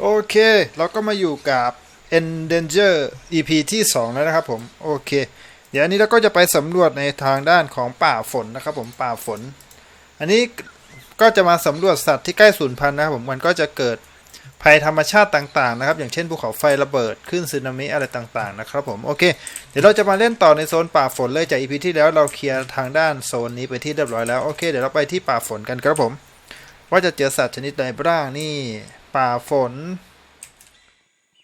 โอเค เราก็มาอยู่กับ Endanger EP ที่ 2 แล้วนะครับผม โอเค เดี๋ยวอันนี้เราก็จะไปสำรวจในทางด้านของป่าฝนนะครับผมป่าฝน อันนี้ก็จะมาสำรวจสัตว์ที่ใกล้สูญพันธุ์นะครับผมมันก็จะเกิด ภัยธรรมชาติต่างๆนะครับ อย่างเช่นภูเขาไฟระเบิดขึ้นสึนามิอะไรต่างๆนะครับผมโอเค เดี๋ยวเราจะมาเล่นต่อในโซนป่าฝนเลยจาก EP ที่แล้วเราเคลียร์ทางด้านโซนนี้ไปที่เรียบร้อยแล้วโอเคเดี๋ยวเราไปที่ป่าฝนกันครับผม ว่าจะเจอสัตว์ชนิดใดบ้างนี่ป่าฝน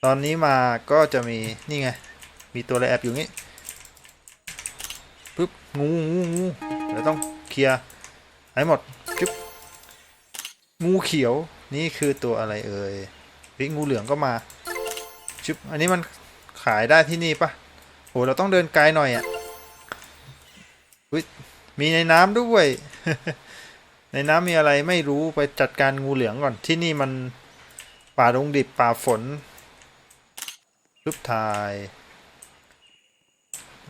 ตอนนี้มาก็จะมีนี่ไง มีตัวอะไรแอบอยู่งี้ปึ๊บงูงูงูเดี๋ยวต้องเคลียร์ให้หมดจุ๊บงูเขียว นี่คือตัวอะไรเอ่ยวิงูเหลืองก็มาจุ๊บอันนี้มันขายได้ที่นี่ปะโหเราต้องเดินไกลหน่อยอะ่ะมีในน้ำด้วย ในน้ำมีอะไรไม่รู้ไปจัดการงูเหลืองก่อนที่นี่มันป่าดงดิบป่าฝนรูปถ่าย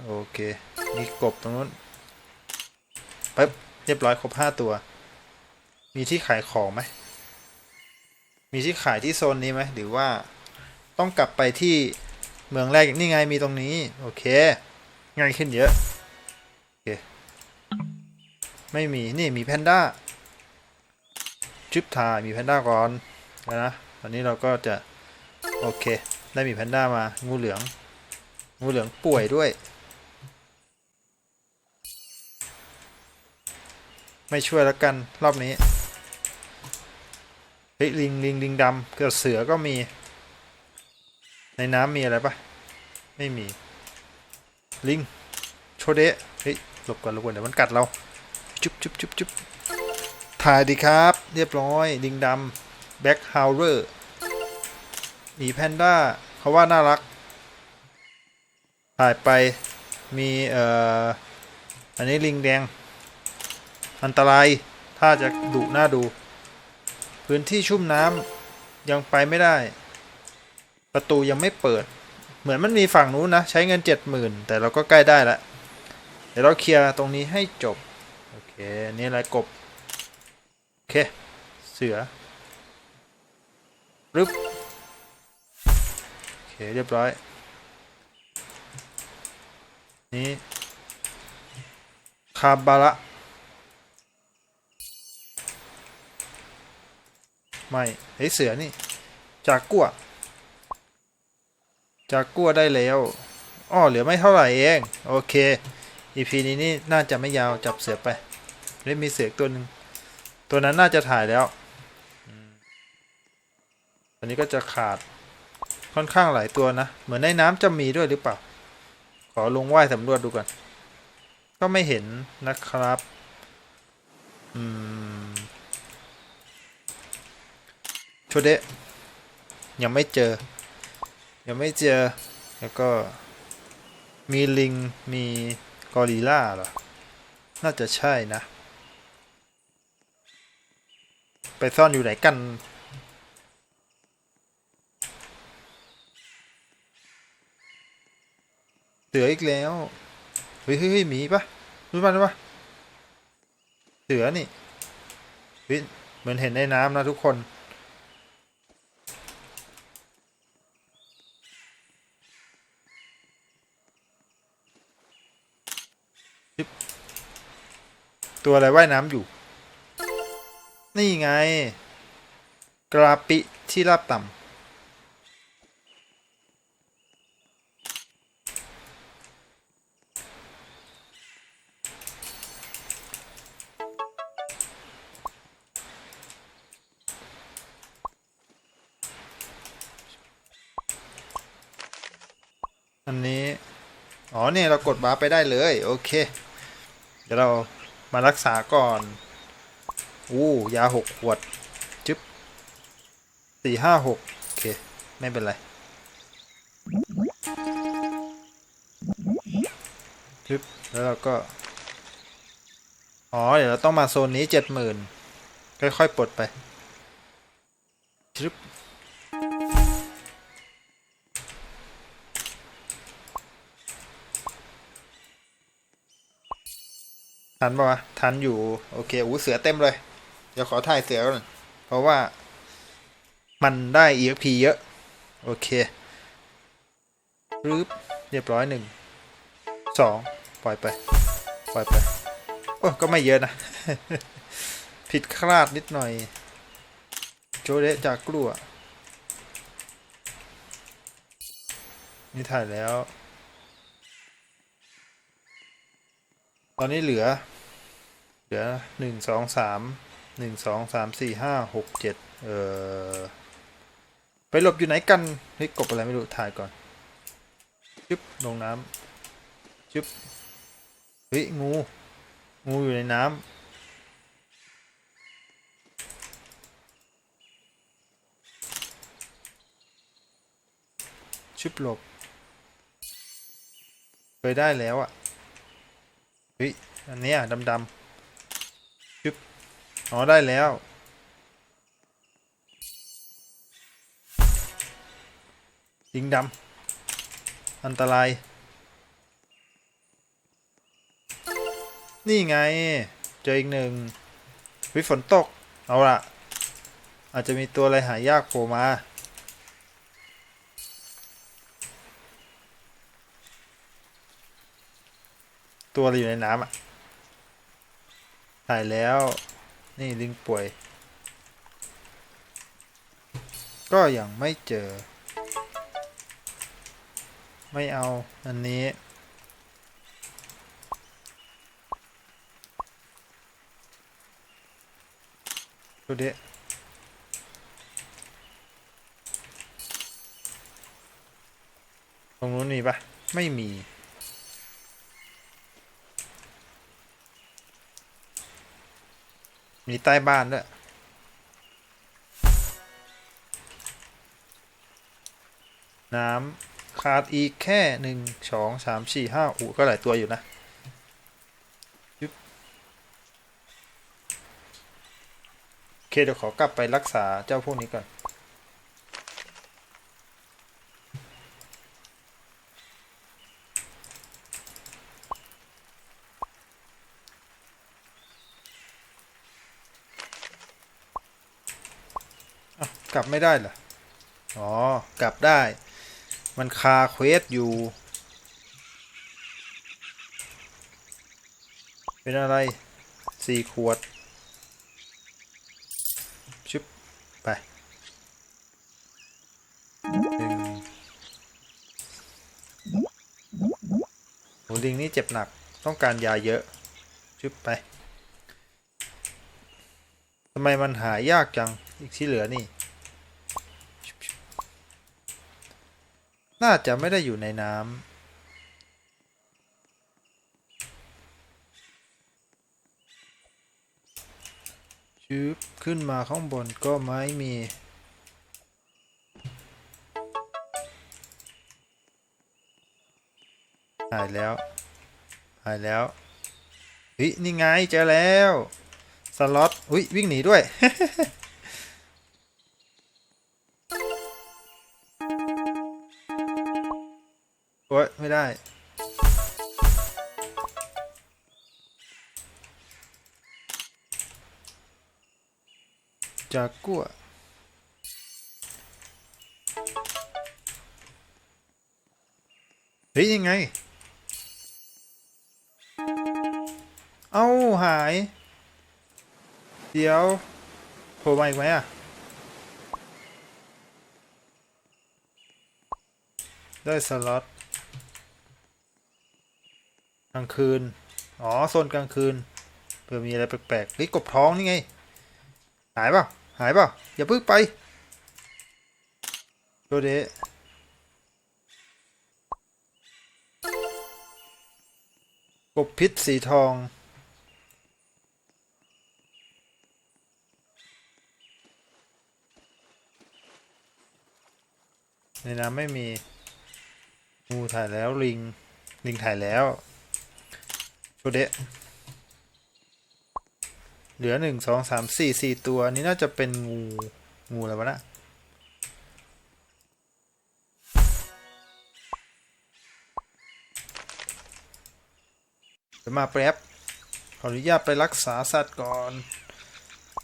โอเค มีกบตรงนู้นปึ๊บเรียบร้อยครบห้าตัว มีที่ขายของไหม มีที่ขายที่โซนนี้ไหมหรือว่าต้องกลับไปที่เมืองแรกนี่ไงมีตรงนี้ โอเค ง่ายขึ้นเยอะโอเคไม่มีนี่มีแพนด้าชิปถ่ายมีแพนด้าก่อนนะตอนนี้เราก็จะ โอเค ได้มีแพนด้ามา งูเหลือง งูเหลืองป่วยด้วย ไม่ช่วยแล้วกันรอบนี้ เฮ้ยลิงลิงลิงดำเกิดเสือก็มี ในน้ำมีอะไรปะไม่มี ลิงโชเดะเฮ้ยหลบก่อนหลบก่อนเดี๋ยวมันกัดเรา จุ๊บจุ๊บจุ๊บจุ๊บถ่ายดีครับ เรียบร้อย ลิงดำแบ็คฮาวเวอร์หมีแพนด้าเขาว่าน่ารัก ถ่ายไปมีเอ่ออันนี้ลิงแดง อันตรายถ้าจะดุน่าดู พื้นที่ชุ่มน้ำยังไปไม่ได้ ประตูยังไม่เปิด เหมือนมันมีฝั่งนู้นนะ ใช้เงินเจ็ดหมื่นแต่เราก็ใกล้ได้ละเดี๋ยวเราเคลียร์ตรงนี้ให้จบ โอเค นี่อะไรกบ โอเค เสือรึบโอเค เรียบร้อย นี่คาบาระ ไม่เฮ้ยเสือนี่ จากกัวจากกัวได้แล้วอ้อเหลือไม่เท่าไหร่เอง โอเค EP นี้นี่น่าจะไม่ยาวจับเสือไปได้มีเสือตัวหนึ่งตัวนั้นน่าจะถ่ายแล้วอันนี้ก็จะขาดค่อนข้างหลายตัวนะ เหมือนในน้ำจะมีด้วยหรือเปล่า ขอลงว่ายสำรวจดูก่อน ก็ไม่เห็นนะครับ อืม โชเดะยังไม่เจอ ยังไม่เจอ แล้วก็ มีลิง มีกอริลล่าเหรอ น่าจะใช่นะ ไปซ่อนอยู่ไหนกันเสืออีกแล้ว เฮ้ยเฮ้ยหมีปะรู้ปะรู้ปะเสือนี่เฮ้ยเหมือนเห็นในน้ำนะทุกคน ตัวอะไรว่ายน้ำอยู่ นี่ไง กราปิที่ราบต่ำอันนี้ อ๋อเนี่ยเรากดบาร์ไปได้เลย โอเค เดี๋ยวเรา มารักษาก่อน อู้ยาหกขวด จึ๊บสี่ห้าหกโอเค ไม่เป็นไรจึ๊บแล้วเราก็ อ๋อ เดี๋ยวเราต้องมาโซนนี้เจ็ดหมื่นค่อยๆปลดไปจึ๊บ ทันปะวะทันอยู่ โอเคอู้เสือเต็มเลย เดี๋ยวขอถ่ายเสือก่อนเพราะว่ามันได้ EXP เยอะ โอเครึบเรียบร้อยหนึ่งสองปล่อยไป ปล่อยไป โอ้ก็ไม่เยอะนะ ผิดคลาดนิดหน่อย โจเดะจากกลัว นี่ถ่ายแล้ว ตอนนี้เหลือ เหลือหนึ่งสองสามหนึ่งสองสามสี่ห้าหกเจ็ดเออไปหลบอยู่ไหนกันเฮ้ยกบอะไรไม่รู้ถ่ายก่อนจึ๊บลงน้ำจึ๊บเฮ้ยงู งูอยู่ในน้ำชึบหลบไปได้แล้วอะ เฮ้ยอันเนี้ยดำๆชึบอ๋อได้แล้ว ยิงดำ อันตราย นี่ไง เจออีกหนึ่งวิฝนตก เอาละอาจจะมีตัวอะไรหายากโผล่มา ตัวอะไรอยู่ในน้ำอะถ่ายแล้ว นี่ลิงป่วย ก็ยังไม่เจอ ไม่เอาอันนี้ ดูดิตรงนู้นมีปะไม่มี มีใต้บ้านด้วยน้ำขาดอีกแค่หนึ่งสองสามสี่ห้าอูก็หลายตัวอยู่นะยึบโอเคเดี๋ยวขอกลับไปรักษาเจ้าพวกนี้ก่อน อ้าวกลับ ไม่ได้เหรอ อ๋อ กลับได้ มันคาเควสอยู่ เป็นอะไรสี่ขวด ชึบ ไปหนึ่งโหลิงนี่เจ็บหนัก ต้องการยาเยอะ ชึบไปทำไมมันหายากจัง อีกที่เหลือนี่ น่าจะไม่ได้อยู่ในน้ำชืบขึ้นมาข้างบนก็ไม่มี หายแล้ว หายแล้วเฮ้ยนี่ไงเจอแล้ว สล็อตอุ้ยวิ่งหนีด้วย โอ้ยไม่ได้ จากกัวเฮ้ยยังไง เอ้าหาย เดี๋ยวโผล่มาอีกไหมอะได้สล็อต ลางคืน อ๋อโซนกลางคืนเผื่อมีอะไรแปลกๆเฮ้ยกบท้องนี่ไง หายเปล่าหายเปล่าอย่าพิ่งไปโดเดะกบพิษสีทองในน้ำไม่มีงูถ่ายแล้วลิง ลิงถ่ายแล้ว โชเดะเหลือหนึ่งสองสามสี่สี่ตัวนนี้น่าจะเป็นงู งูอะไรวะนะเดี๋ยวมาแป๊บขออนุญาตไปรักษาสัตว์ก่อน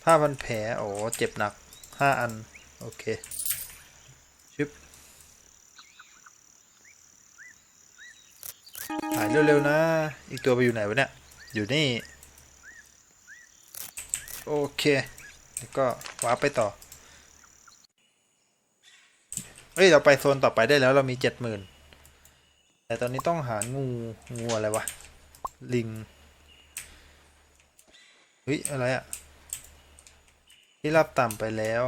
ผ้าพันแผลโอ้เจ็บหนักห้าอัน โอเคชึบหายเร็วๆนะ อีกตัวไปอยู่ไหนวะเนี่ย อยู่นี่ โอเค แล้วก็วาร์ปไปต่อ เฮ้ย เราไปโซนต่อไปได้แล้ว เรามีเจ็ดหมื่นแต่ตอนนี้ต้องหางู งูอะไรวะ ลิง เฮ้ย อะไรอะที่รับต่ำไปแล้ว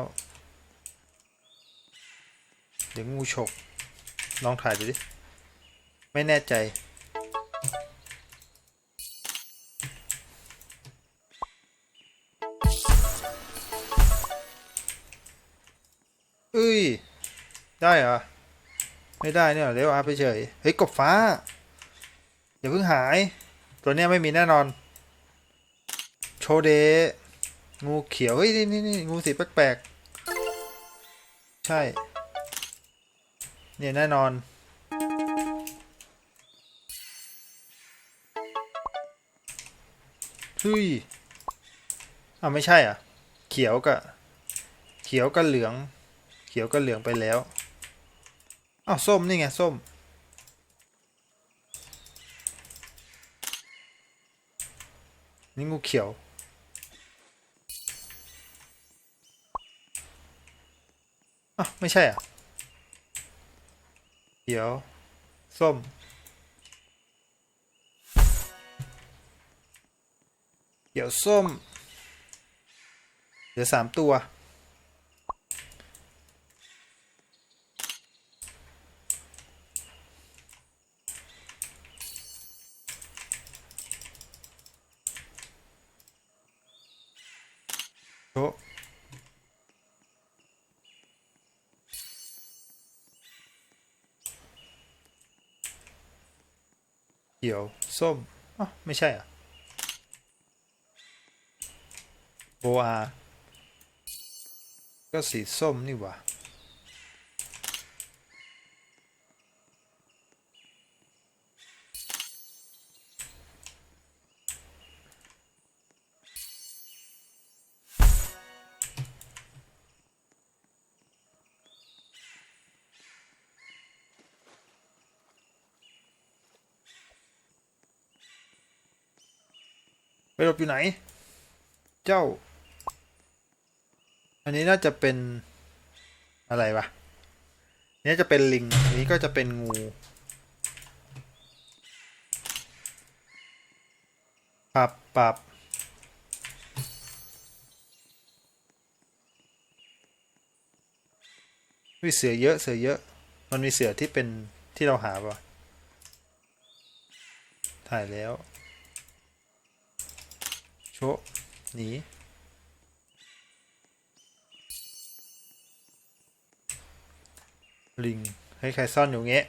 เดี๋ยวงูฉกลองถ่ายดูดิ ไม่แน่ใจ เอ้ย ได้เหรอ ไม่ได้เนี่ยเร็วอาไปเฉย เฮ้ย กบฟ้า อย่าเพิ่งหาย ตัวเนี้ยไม่มีแน่นอน โชเด งูเขียว เฮ้ย นี่นี่นี่งูสีแปลกๆ ใช่ เนี่ยแน่นอนเฮ้ยอ้าไม่ใช่อะ เขียวกับเขียวกับเหลือง ขียวกับเหลืองไปแล้วอ้าวส้มนี่ไงส้ม นี่งูเขียวอ้าวไม่ใช่อะ เขียว ส้ม เขียวส้ม เหลือสามตัว โชะเขียว ส้มอ๋อไม่ใช่อะโบอาก็สีส้มนี่หว่า ไปหลบอยู่ไหน เจ้า อันนี้น่าจะเป็นอะไรวะอันนี้จะเป็นลิง อันนี้ก็จะเป็นงู ปรับปรับวิเสือเยอะเสือเยอะ มันมีเสือที่เป็นที่เราหาปะถ่ายแล้ว โชะหนีลิงให้ใครซ่อนอยู่เงี้ย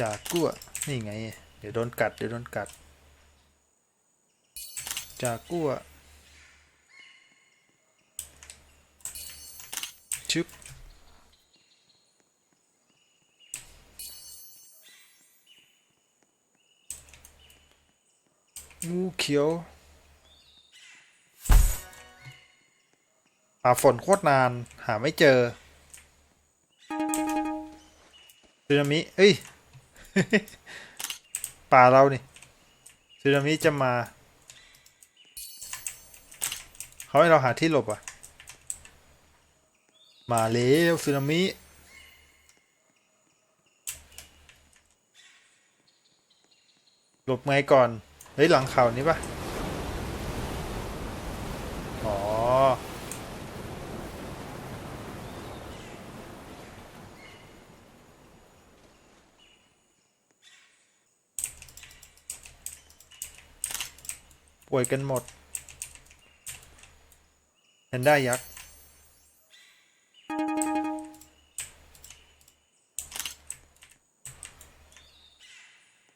จากกั้วนี่ไง เดี๋ยวโดนกัด เดี๋ยวโดนกัด จากกั้วชึบ งูเขียวหาฝนโคตรนานหาไม่เจอสึนามิเอ้ยป่าเรานี่สึนามิจะมาเขาให้เราหาที่หลบอะ มาแล้วสึนามิหลบไงก่อน ฮ้ย หลังเขานี้ปะอ๋อ ป่วยกันหมดแพนด้ายักษ์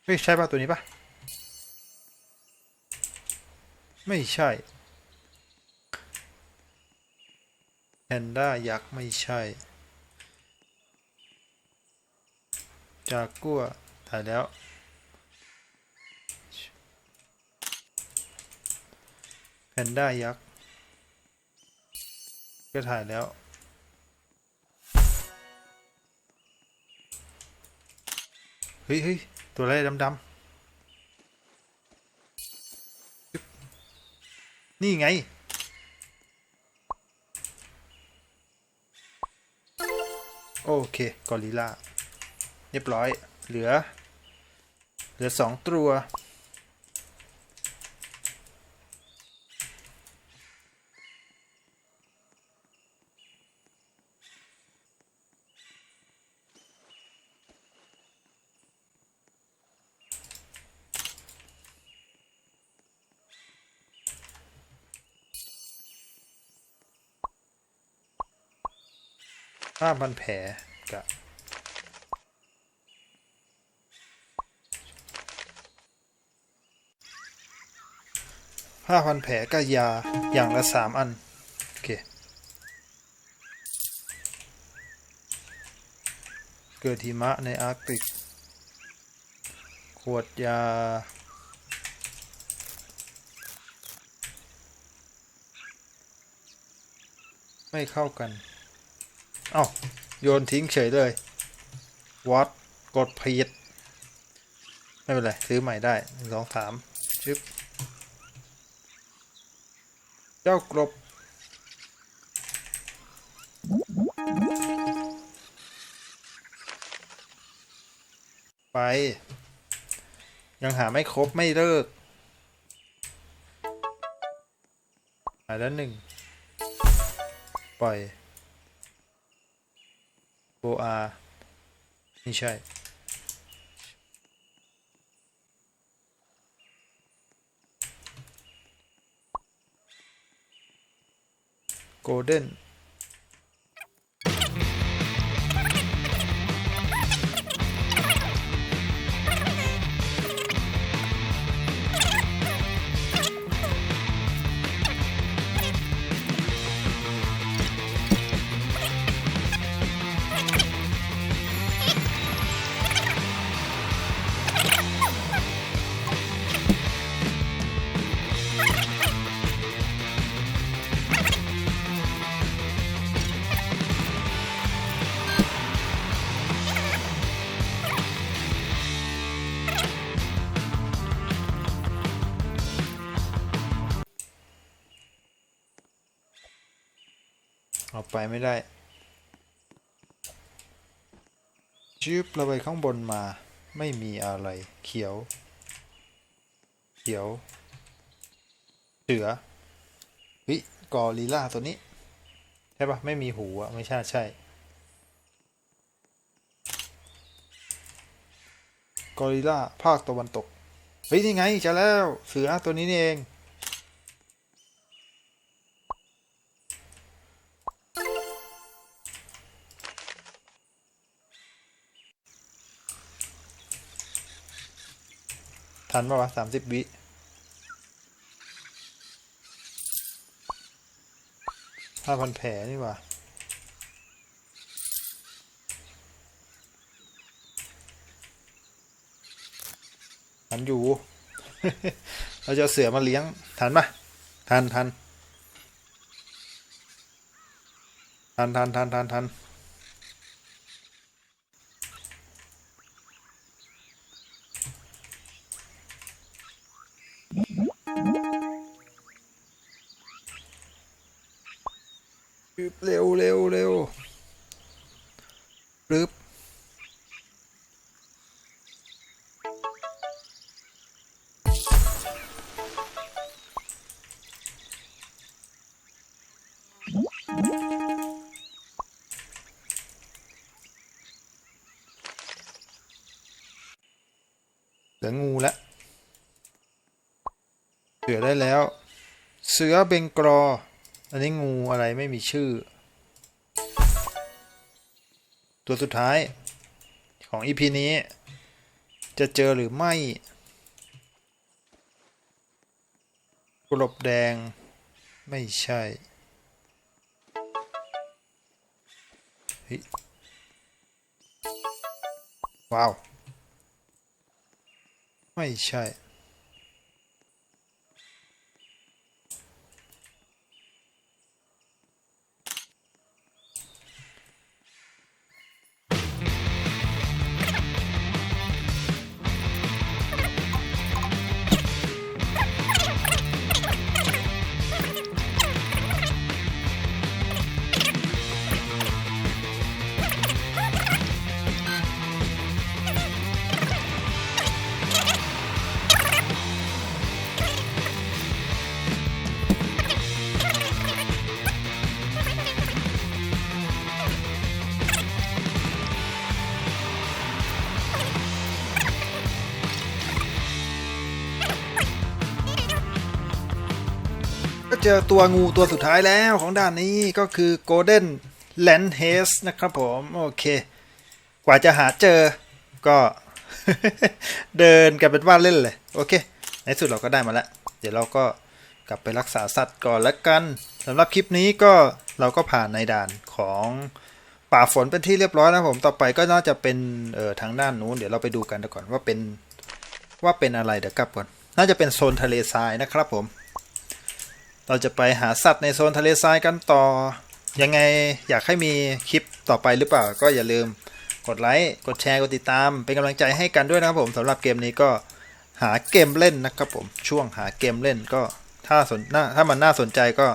เฮ้ยใช่ป่ะ ตัวนี้ป่ะ ไม่ใช่ แพนด้ายักษ์ไม่ใช่ จากกัวถ่ายแล้ว แพนด้ายักษ์ ก็ถ่ายแล้ว เฮ้ยเฮ้ยตัวอะไรดำๆ นี่ไง โอเค กอริลลาเรียบร้อย เหลือ เหลือสองตัว ห้าพันแผลกับห้าพันแผลก็ยาอย่างละสามอัน โอเค เกิดหิมะในอาร์กติก ขวดยา ไม่เข้ากัน เอ้าโยนทิ้งเฉยเลยวัดกดผิดไม่เป็นไร ซื้อใหม่ได้หนึ่งสองสามชึบเจ้ากรบไป ยังหาไม่ครบไม่เลิกหายแล้วหนึ่ง ปล่อย โบอานี่ ไปไม่ได้ชืบเราไปข้างบนมาไม่มีอะไร เขียว เขียว เสือวิกอริล่าตัวนี้ ใช่ปะไม่มีหูอะไม่ใช่ใช่กอริล่าภาคตะวันตก เฮ้ย นี่ไงจะแล้ว เสือตัวนี้นี่เอง ทันป่ะวะสามสิบวิห้าพันแผลนี่ว่าทันอยู่ เราจะเอาเสือมาเลี้ยง ทันปะทันทันทันทันทันทันทัน ลืองูแล้วเสือได้แล้ว เสือเบงกรอ อันนี้งูอะไรไม่มีชื่อ ตัวสุดท้ายของอีพีนี้ จะเจอหรือไม่กลบแดงไม่ใช่ว้าว ไม่ใช่ เจอตัวงูตัวสุดท้ายแล้วของด่านนี้ก็คือ Golden Land h a s นะครับผม โอเค กว่าจะหาเจอก็ เดินกันเป็นว่าเล่นเลย โอเค ในสุดเราก็ได้มาแล้ว เดี๋ยวเราก็กลับไปรักษาสัตว์ก่อนละกันสำหรับคลิปนี้ก็เราก็ผ่านในด่านของป่าฝนเป็นที่เรียบร้อยนะผม ต่อไปก็น่าจะเป็นเอ่อทางด้านนู้น เดี๋ยวเราไปดูกันก่อนว่าเป็นว่าเป็นอะไรเดี๋ยวกลับก่อน น่าจะเป็นโซนทะเลทรายนะครับผม เราจะไปหาสัตว์ในโซนทะเลทรายกันต่อ ยังไงอยากให้มีคลิปต่อไปหรือเปล่าก็อย่าลืมกดไลค์ กดแชร์ กดติดตาม เป็นกำลังใจให้กันด้วยนะครับผมสำหรับเกมนี้ก็หาเกมเล่นนะครับผม ช่วงหาเกมเล่นก็ถ้าสนน่าถ้ามันน่าสนใจก็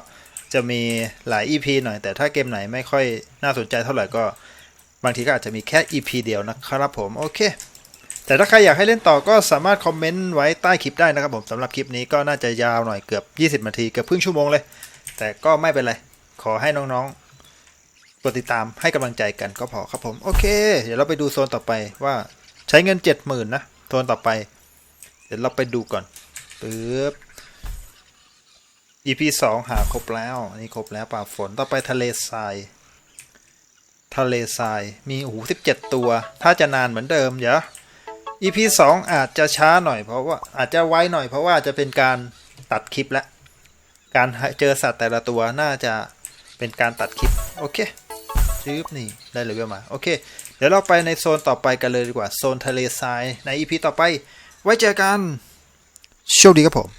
จะมีหลาย EP หน่อย แต่ถ้าเกมไหนไม่ค่อยน่าสนใจเท่าไหร่ก็ บางทีก็อาจจะมีแค่ EP เดียวนะครับผม โอเค แต่ถ้าใครอยากให้เล่นต่อก็สามารถคอมเมนต์ไว้ใต้คลิปได้นะครับผมสำหรับคลิปนี้ก็น่าจะยาวหน่อยเกือบ 20 นาทีเกือบครึ่งชั่วโมงเลย แต่ก็ไม่เป็นไร ขอให้น้องๆกดติดตามให้กำลังใจกันก็พอครับผม โอเค เดี๋ยวเราไปดูโซนต่อไปว่าใช้เงิน 70,000นะโซนต่อไป เดี๋ยวเราไปดูก่อนปึ๊บ EP สองหาครบแล้วนี่ครบแล้วป่าฝนต่อไปทะเลทรายทะเลทรายมีโอ้โหสิตัว ถ้าจะนานเหมือนเดิมเดี๋ยว EP สองอาจจะช้าหน่อยเพราะว่าอาจจะไวหน่อยเพราะว่าจะเป็นการตัดคลิปแล้วการเจอสัตว์แต่ละตัวน่าจะเป็นการตัดคลิป โอเคซืบนี่ได้เลยมา โอเค เดี๋ยวเราไปในโซนต่อไปกันเลยดีกว่า โซนทะเลทรายใน EP ต่อไป ไว้เจอกัน โชคดีครับผม